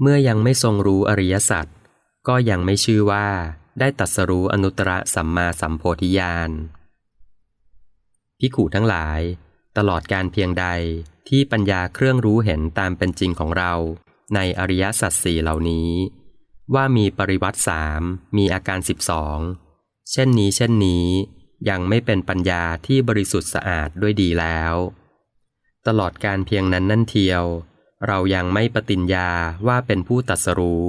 เมื่อยังไม่ทรงรู้อริยสัจก็ยังไม่ชื่อว่าได้ตรัสรู้อนุตตรสัมมาสัมโพธิญาณพิขูทั้งหลาย ตลอดการเพียงใดที่ปัญญาเครื่องรู้เห็นตามเป็นจริงของเรา ในอริยสัจสี่เหล่านี้ ว่ามีปริวัติสามมีอาการสิบสองเช่นนี้เช่นนี้ยังไม่เป็นปัญญาที่บริสุทธิ์สะอาดด้วยดีแล้ว ตลอดการเพียงนั้นนั่นเทียว เรายังไม่ปฏิญญาว่าเป็นผู้ตัดสรู้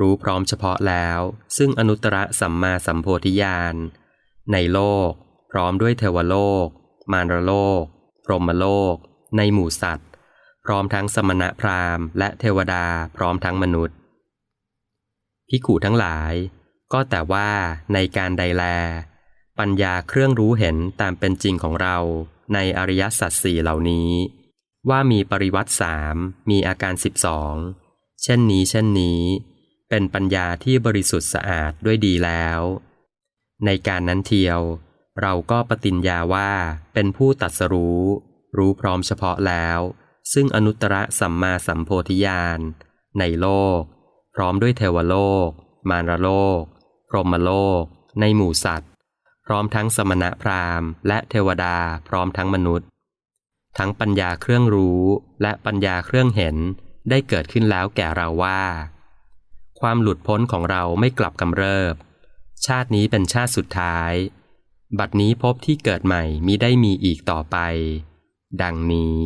รู้พร้อมเฉพาะแล้ว ซึ่งอนุตตรสัมมาสัมโพธิญาณ ในโลก พร้อมด้วยเทวโลก มารโลก พรหมโลก ในหมู่สัตว์ พร้อมทั้งสมณะพราหมณ์และเทวดาพร้อมทั้งมนุษย์พิขูทั้งหลาย ก็แต่ว่าในการใดแล ปัญญาเครื่องรู้เห็นตามเป็นจริงของเราในอริยสัจสี่เหล่านี้ ว่ามีปริวัติสามมีอาการสิบสองเช่นนี้เช่นนี้ เป็นปัญญาที่บริสุทธิ์สะอาดด้วยดีแล้ว ในการนั้นเทียว เราก็ปฏิญญาว่าเป็นผู้ตัดสรู้ รู้พร้อมเฉพาะแล้ว ซึ่งอนุตตรสัมมาสัมโพธิญาณในโลก พร้อมด้วยเทวโลก มารโลก พรหมโลก ในหมู่สัตว์ พร้อมทั้งสมณะพราหมณ์ และเทวดาพร้อมทั้งมนุษย์ ทั้งปัญญาเครื่องรู้และปัญญาเครื่องเห็นได้เกิดขึ้นแล้วแก่เราว่า ความหลุดพ้นของเราไม่กลับกำเริบ ชาตินี้เป็นชาติสุดท้าย บัดนี้พบที่เกิดใหม่มิได้มีอีกต่อไป ดังนี้